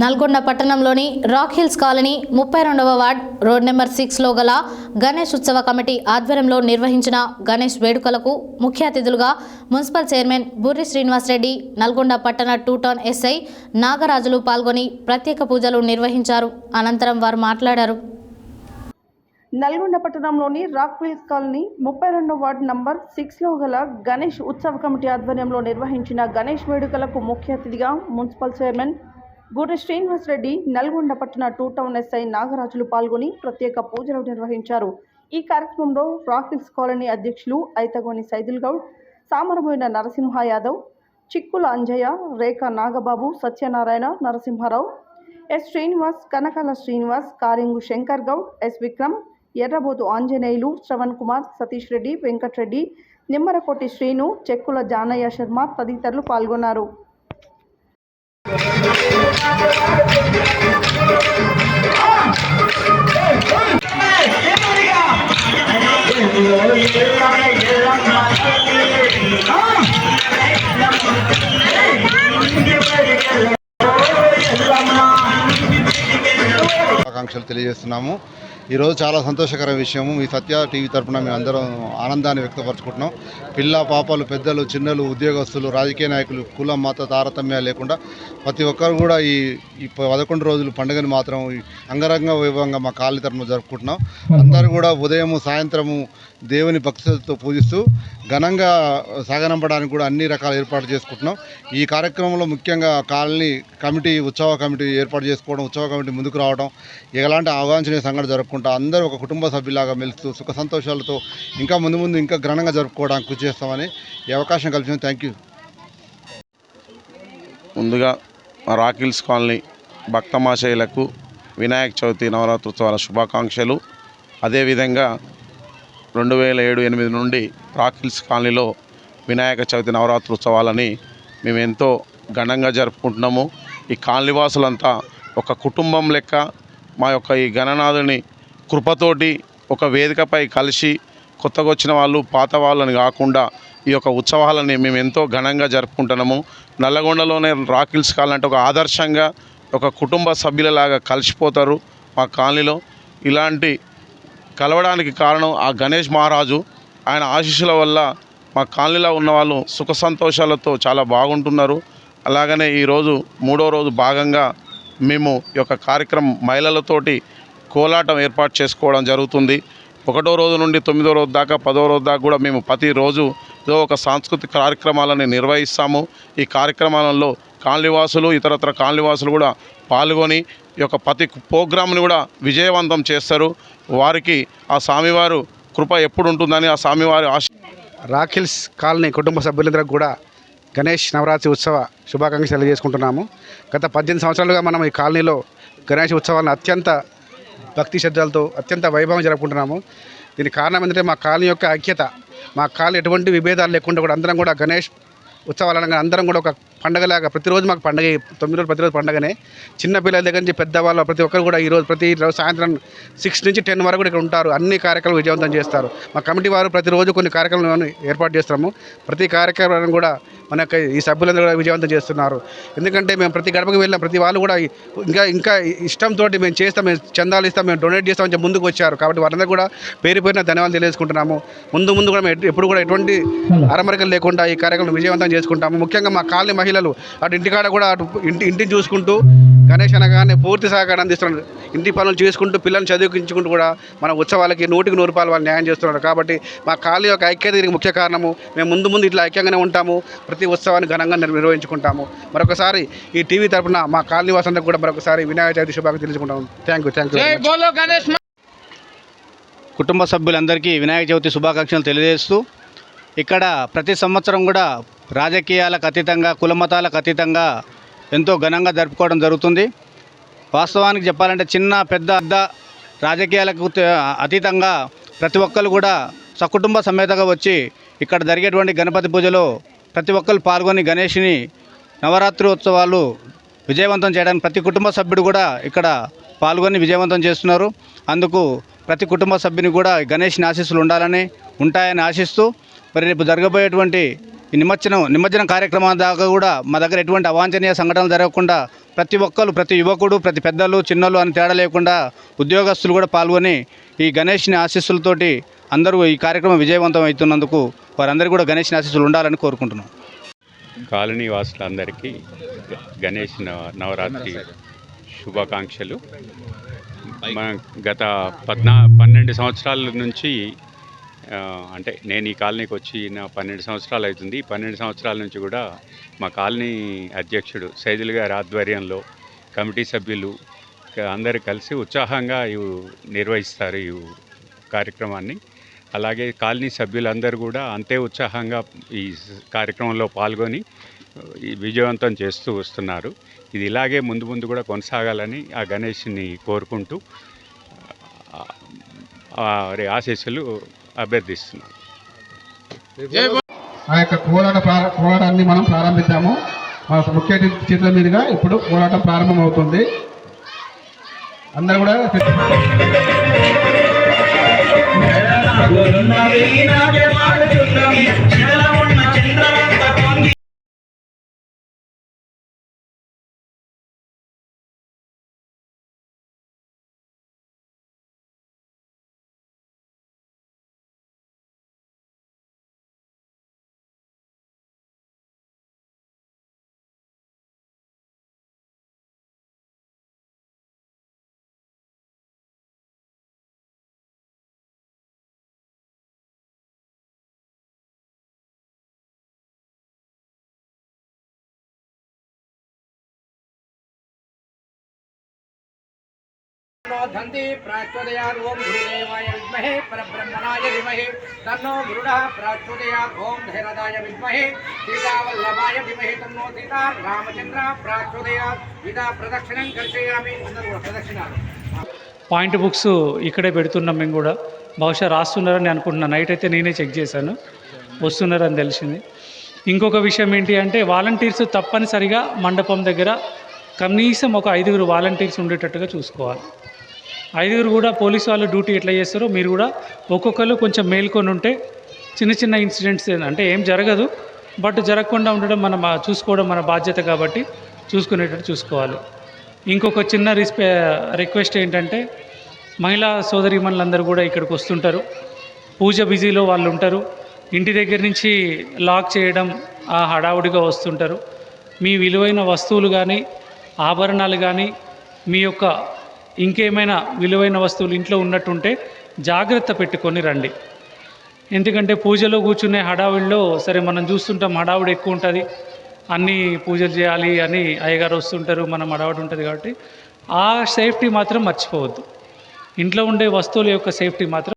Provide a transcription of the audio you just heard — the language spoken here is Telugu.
నల్గొండ పట్టణంలోని రాక్ హిల్స్ కాలనీ ముప్పై రెండవ వార్డ్ రోడ్ నెంబర్ సిక్స్లో గల గణేష్ ఉత్సవ కమిటీ ఆధ్వర్యంలో నిర్వహించిన గణేష్ వేడుకలకు ముఖ్య అతిథులుగా మున్సిపల్ చైర్మన్ బుర్రి శ్రీనివాసరెడ్డి నల్గొండ పట్టణ టూ టౌన్ ఎస్ఐ నాగరాజులు పాల్గొని ప్రత్యేక పూజలు నిర్వహించారు. అనంతరం వారు మాట్లాడారు. నల్గొండ పట్టణంలోని రాక్ హిల్స్ కాలనీ ముప్పై రెండో వార్డు నంబర్ సిక్స్లో గల గణేష్ ఉత్సవ కమిటీ ఆధ్వర్యంలో నిర్వహించిన గణేష్ వేడుకలకు ముఖ్య అతిథిగా మున్సిపల్ చైర్మన్ గూడ శ్రీనివాస్ రెడ్డి నల్గొండ పట్టణ టూ టౌన్ ఎస్ఐ నాగరాజులు పాల్గొని ప్రత్యేక పూజలు నిర్వహించారు. ఈ కార్యక్రమంలో రాక్ కాలనీ అధ్యక్షులు ఐతగోని సైదుల్ గౌడ్ సామరమైన నరసింహ యాదవ్ చిక్కుల అంజయ్య రేఖ నాగబాబు సత్యనారాయణ నరసింహారావు ఎస్ శ్రీనివాస్ కనకాల శ్రీనివాస్ కారింగు శంకర్ గౌడ్ ఎస్ విక్రమ్ ఎర్రబోతు ఆంజనేయులు శ్రవణ్ కుమార్ సతీష్ రెడ్డి వెంకట్రెడ్డి నిమ్మరకోటి శ్రీను చెక్కుల జానయ్య శర్మ తదితరులు పాల్గొన్నారు. ఆకాంక్షలు తెలియజేస్తున్నాము. ఈరోజు చాలా సంతోషకర విషయము. మీ సత్య టీవీ తరఫున మేము అందరం ఆనందాన్ని వ్యక్తపరచుకుంటున్నాం. పిల్ల పాపలు పెద్దలు చిన్నలు ఉద్యోగస్తులు రాజకీయ నాయకులు కులం మత తారతమ్యాలు లేకుండా ప్రతి ఒక్కరు కూడా ఈ ఈ పదకొండు రోజులు పండుగను మాత్రం అంగరంగ వైభవంగా మా కాళ్ళ తరపున జరుపుకుంటున్నాం. అందరూ కూడా ఉదయము సాయంత్రము దేవుని భక్తులతో పూజిస్తూ ఘనంగా సాగనంపడానికి కూడా అన్ని రకాల ఏర్పాటు చేసుకుంటున్నాం. ఈ కార్యక్రమంలో ముఖ్యంగా కాలనీ కమిటీ ఉత్సవ కమిటీ ఏర్పాటు చేసుకోవడం ఉత్సవ కమిటీ ముందుకు రావడం ఎలాంటి అవాంఛనీయ సంఘటన జరుపుకుంటా అందరూ ఒక కుటుంబ సభ్యులాగా మెలుస్తూ సుఖ సంతోషాలతో ఇంకా ముందు ముందు ఇంకా ఘనంగా జరుపుకోవడానికి కృషి చేస్తామని ఈ అవకాశం కల్పించాం థ్యాంక్ యూ. ముందుగా రాకిల్స్ కాలనీ భక్తమాశయులకు వినాయక చవితి నవరాత్రోత్సవాల శుభాకాంక్షలు. అదేవిధంగా రెండు వేల ఏడు ఎనిమిది నుండి రాకిల్స్ కాలనీలో వినాయక చవితి నవరాత్రోత్సవాలని మేము ఎంతో ఘనంగా జరుపుకుంటున్నాము. ఈ కాలనీవాసులంతా ఒక కుటుంబం లెక్క మా యొక్క ఈ గణనాథుని కృపతోటి ఒక వేదికపై కలిసి కొత్తగా వచ్చిన వాళ్ళు పాత వాళ్ళని కాకుండా ఈ యొక్క ఉత్సవాలని మేము ఎంతో ఘనంగా జరుపుకుంటున్నాము. నల్లగొండలోనే రాకిల్స్ కాలంటే ఒక ఆదర్శంగా ఒక కుటుంబ సభ్యులలాగా కలిసిపోతారు మా కాలనీలో. ఇలాంటి కలవడానికి కారణం ఆ గణేష్ మహారాజు. ఆయన ఆశీస్సుల వల్ల మా కాలనీలో ఉన్న వాళ్ళు సుఖ సంతోషాలతో చాలా బాగుంటున్నారు. అలాగనే ఈరోజు మూడో రోజు భాగంగా మేము ఈ యొక్క కార్యక్రమం మహిళలతోటి కోలాటం ఏర్పాటు చేసుకోవడం జరుగుతుంది. ఒకటో రోజు నుండి తొమ్మిదో రోజు దాకా పదో రోజు దాకా కూడా మేము ప్రతిరోజు ఏదో ఒక సాంస్కృతిక కార్యక్రమాలను నిర్వహిస్తాము. ఈ కార్యక్రమాలలో కాలనీవాసులు ఇతరత్ర కాలనీవాసులు కూడా పాల్గొని ఈ యొక్క ప్రతి ప్రోగ్రామ్ని కూడా విజయవంతం చేస్తారు. వారికి ఆ స్వామివారు కృప ఎప్పుడు ఉంటుందని ఆ స్వామివారి ఆశ రాఖిల్స్ కాలనీ కుటుంబ సభ్యులందరూ కూడా గణేష్ నవరాత్రి ఉత్సవ శుభాకాంక్షలు తెలియజేసుకుంటున్నాము. గత పద్దెనిమిది సంవత్సరాలుగా మనం ఈ కాలనీలో గణేష్ ఉత్సవాలను అత్యంత భక్తి శ్రద్ధలతో అత్యంత వైభవం జరుపుకుంటున్నాము. దీనికి కారణం ఏంటంటే మా కాలం యొక్క ఐక్యత మా కాలనీ ఎటువంటి విభేదాలు లేకుండా కూడా అందరం కూడా గణేష్ ఉత్సవాలు అనగా అందరం కూడా ఒక పండగలాగా ప్రతిరోజు మాకు పండగ తొమ్మిది రోజులు ప్రతిరోజు పండగనే. చిన్న పిల్లల దగ్గర నుంచి పెద్దవాళ్ళు ప్రతి ఒక్కరు కూడా ఈరోజు ప్రతి రోజు సాయంత్రం సిక్స్ నుంచి టెన్ వరకు కూడా ఇక్కడ ఉంటారు. అన్ని కార్యక్రమాలు విజయవంతం చేస్తారు. మా కమిటీ వారు ప్రతిరోజు కొన్ని కార్యక్రమాలను ఏర్పాటు చేస్తాము ప్రతి కార్యక్రమాలను కూడా మన యొక్క ఈ సభ్యులందరూ కూడా విజయవంతం చేస్తున్నారు. ఎందుకంటే మేము ప్రతి గడపకి వెళ్ళిన ప్రతి వాళ్ళు కూడా ఇంకా ఇంకా ఇష్టంతో మేము చేస్తాం మేము చందాలు ఇస్తాం మేము డొనేట్ చేస్తామని చెప్పి ముందుకు వచ్చారు. కాబట్టి వారందరూ కూడా పేరు పేరున ధన్యవాదాలు తెలియజేసుకుంటున్నాము. ముందు ముందు కూడా మేము ఎప్పుడు కూడా ఎటువంటి అరమరికలు లేకుండా ఈ కార్యక్రమం విజయవంతం చేసుకుంటాము. ముఖ్యంగా మా కాలనీ మహిళలు అటు ఇంటికాడ కూడా అటు ఇంటి ఇంటిని చూసుకుంటూ గణేష్ అనగానే పూర్తి సహకారం అందిస్తున్నారు. ఇంటి పనులు చేసుకుంటూ పిల్లల్ని చదివించుకుంటూ కూడా మన ఉత్సవాలకి నూటికి నూరు రూపాయలు వాళ్ళు న్యాయం చేస్తున్నారు. కాబట్టి మా కాలనీ యొక్క ఐక్యత దీనికి ముఖ్య కారణము. మేము ముందు ముందు ఇట్లా ఐక్యంగానే ఉంటాము. ప్రతి ఉత్సవాన్ని ఘనంగా నిర్- నిర్వహించుకుంటాము. మరొకసారి ఈ టీవీ తరపున మా కాలనీ వాసందరికి కూడా మరొకసారి వినాయక చవితి శుభాకాంక్షలు తెలుసుకుంటాము. థ్యాంక్ యూ థ్యాంక్ యూ కుటుంబ సభ్యులందరికీ వినాయక చవితి శుభాకాంక్షలు తెలియజేస్తూ ఇక్కడ ప్రతి సంవత్సరం కూడా రాజకీయాలకు అతీతంగా కులమతాలకు అతీతంగా ఎంతో ఘనంగా జరుపుకోవడం జరుగుతుంది. వాస్తవానికి చెప్పాలంటే చిన్న పెద్ద పెద్ద రాజకీయాలకు అతీతంగా ప్రతి ఒక్కరు కూడా సకుటుంబ సమేతగా వచ్చి ఇక్కడ జరిగేటువంటి గణపతి పూజలో ప్రతి ఒక్కరు పాల్గొని గణేష్ని నవరాత్రి ఉత్సవాలు విజయవంతం చేయడానికి ప్రతి కుటుంబ సభ్యుడు కూడా ఇక్కడ పాల్గొని విజయవంతం చేస్తున్నారు. అందుకు ప్రతి కుటుంబ సభ్యుని కూడా గణేష్ని ఆశీస్సులు ఉండాలని ఉంటాయని ఆశిస్తూ మరి రేపు జరగబోయేటువంటి ఈ నిమజ్జనం నిమజ్జనం కార్యక్రమం దాకా కూడా మా దగ్గర ఎటువంటి అవాంఛనీయ సంఘటనలు జరగకుండా ప్రతి ఒక్కరు ప్రతి యువకుడు ప్రతి పెద్దలు చిన్నలు అని తేడా లేకుండా ఉద్యోగస్తులు కూడా పాల్గొని ఈ గణేష్ని ఆశీస్సులతోటి అందరూ ఈ కార్యక్రమం విజయవంతం అవుతున్నందుకు వారందరికీ కూడా గణేష్ని ఆశీస్సులు ఉండాలని కోరుకుంటున్నాం. కాలనీ వాసులందరికీ గణేష్ నవరాత్రి శుభాకాంక్షలు. గత పద్నా పన్నెండు సంవత్సరాల నుంచి అంటే నేను ఈ కాలనీకి వచ్చి నా పన్నెండు సంవత్సరాలు అవుతుంది. ఈ పన్నెండు సంవత్సరాల నుంచి కూడా మా కాలనీ అధ్యక్షుడు సైదుల్ గారి ఆధ్వర్యంలో కమిటీ సభ్యులు అందరు కలిసి ఉత్సాహంగా ఇవి నిర్వహిస్తారు ఈ కార్యక్రమాన్ని. అలాగే కాలనీ సభ్యులందరూ కూడా అంతే ఉత్సాహంగా ఈ కార్యక్రమంలో పాల్గొని విజయవంతం చేస్తూ వస్తున్నారు. ఇది ఇలాగే ముందు ముందు కూడా కొనసాగాలని ఆ గణేష్ని కోరుకుంటూ ఆశీస్సులు అభ్యర్థిస్తున్నాను ఆ యొక్క పోరాట పోరాటాన్ని మనం ప్రారంభిద్దాము. మా ముఖ్య అతిథి చేతుల మీదుగా ఇప్పుడు పోరాటం ప్రారంభమవుతుంది. అందరూ కూడా ప్రాచోదయాత్ ఓం గురుదేవాయ విద్మహే పరబ్రహ్మణాయ ధీమహి తన్నో గురుడః ప్రాచోదయాత్ ఓం ధైర్యదాయ విద్మహే సీతావల్లభాయ ధీమహి తన్నో సీతా రామచంద్ర ప్రాచోదయాత్ ఇదా ప్రదక్షిణం కర్షయామి అందరూ కూడా పాయింట్ బుక్స్ ఇక్కడే పెడుతున్నాం మేము కూడా. బహుశా రాస్తున్నారని అనుకుంటున్నా. నైట్ అయితే నేనే చెక్ చేశాను. వస్తున్నారని తెలిసింది. ఇంకొక విషయం ఏంటి అంటే వాలంటీర్స్ తప్పనిసరిగా మండపం దగ్గర కనీసం ఒక ఐదుగురు వాలంటీర్స్ ఉండేటట్టుగా చూసుకోవాలి. ఐదుగురు కూడా పోలీసు వాళ్ళు డ్యూటీ ఎట్లా చేస్తారో మీరు కూడా ఒక్కొక్కరు కొంచెం మేల్కొని ఉంటే చిన్న చిన్న ఇన్సిడెంట్స్ అంటే ఏం జరగదు. బట్ జరగకుండా ఉండడం మన చూసుకోవడం మన బాధ్యత కాబట్టి చూసుకునేటట్టు చూసుకోవాలి. ఇంకొక చిన్న రిస్పె రిక్వెస్ట్ ఏంటంటే మహిళా సోదరిమణులందరూ కూడా ఇక్కడికి వస్తుంటారు. పూజ బిజీలో వాళ్ళు ఉంటారు. ఇంటి దగ్గర నుంచి లాక్ చేయడం ఆ హడావుడిగా వస్తుంటారు. మీ విలువైన వస్తువులు కానీ ఆభరణాలు కానీ మీ యొక్క ఇంకేమైనా విలువైన వస్తువులు ఇంట్లో ఉన్నట్టుంటే జాగ్రత్త పెట్టుకొని రండి. ఎందుకంటే పూజలో కూర్చునే హడావిడిలో సరే మనం చూస్తుంటాం హడావుడి ఎక్కువ ఉంటుంది. అన్నీ పూజలు చేయాలి అని అయ్యగారు వస్తుంటారు మనం హడావుడి ఉంటుంది కాబట్టి ఆ సేఫ్టీ మాత్రం మర్చిపోవద్దు. ఇంట్లో ఉండే వస్తువుల యొక్క సేఫ్టీ మాత్రం